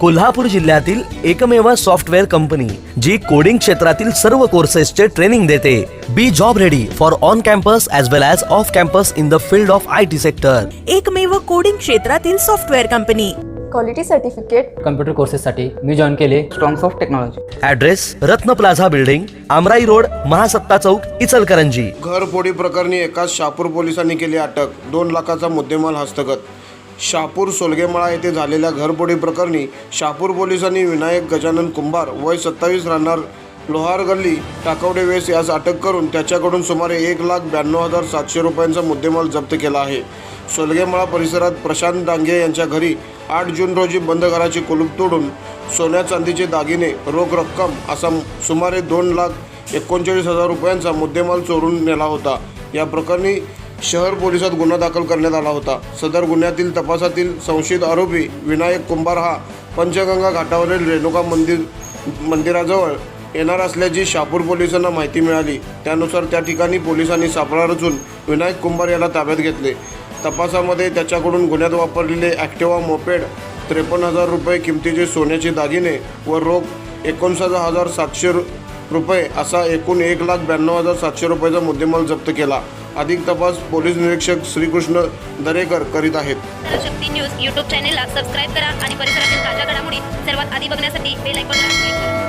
कोल्हापूर जिल्ह्यातील एकमेव software company जी coding क्षेत्रातील सर्व कोर्सेसचे ट्रेनिंग देते. Be job ready for on campus as well as off campus in the field of I T sector एकमेव coding क्षेत्रातील software company. Quality certificate computer कोर्सेससाठी मी join केले. Strongs of technology address Ratna plaza building Amrai road Mahasatta chowk Ichalkaranji. घरफोडी प्रकरणी एकाच शहापूर पोलिसांनी केली अटक. दोन लाखाचा मुद्देमाल हस्तगत. शापूर सोलगेमळा येथे झालेल्या घरफोडी प्रकरणी शापूर पोलिसांनी विनायक गजानन कुंभार वय सत्तावीस राहणार लोहार गल्ली टाकवडे वेस यास अटक करून त्याच्याकडून सुमारे एक लाख ब्याण्णव हजार सातशे रुपयांचा मुद्देमाल जप्त केला आहे. सोलगेमळा परिसरात प्रशांत डांगे यांच्या घरी आठ जून रोजी बंद घराचे कुलूप तोडून सोन्या चांदीचे दागिने रोख रक्कम असा सुमारे दोन लाख एकोणचाळीस हजार रुपयांचा मुद्देमाल चोरून नेला होता. या प्रकरणी शहर पोलिसात गुन्हा दाखल करण्यात आला होता. सदर गुन्ह्यातील तपासातील संशयित आरोपी विनायक कुंभार हा पंचगंगा घाटावरील रेणुका मंदिर मंदिराजवळ येणार असल्याची शापूर पोलिसांना माहिती मिळाली. त्यानुसार त्या ठिकाणी पोलिसांनी सापळा रचून विनायक कुंभार याला ताब्यात घेतले. तपासामध्ये त्याच्याकडून गुन्ह्यात वापरलेले ॲक्टिवा मोपेड त्रेपन्न हजार रुपये किमतीचे सोन्याचे दागिने व रोख एकोणसाठ हजार सातशे रु- रुपये असा एकूण एक लाख ब्याण्णव हजार सातशे रुपयाचा मुद्देमाल जप्त केला. अधिक तपास पोलीस निरीक्षक श्रीकृष्ण दरेकर करीत आहेत. शक्ती न्यूज यूट्यूब चॅनेलला सबस्क्राईब करा आणि परिसरातील ताज्या घडामोडी सर्वात आधी बघण्यासाठी बेल आयकॉन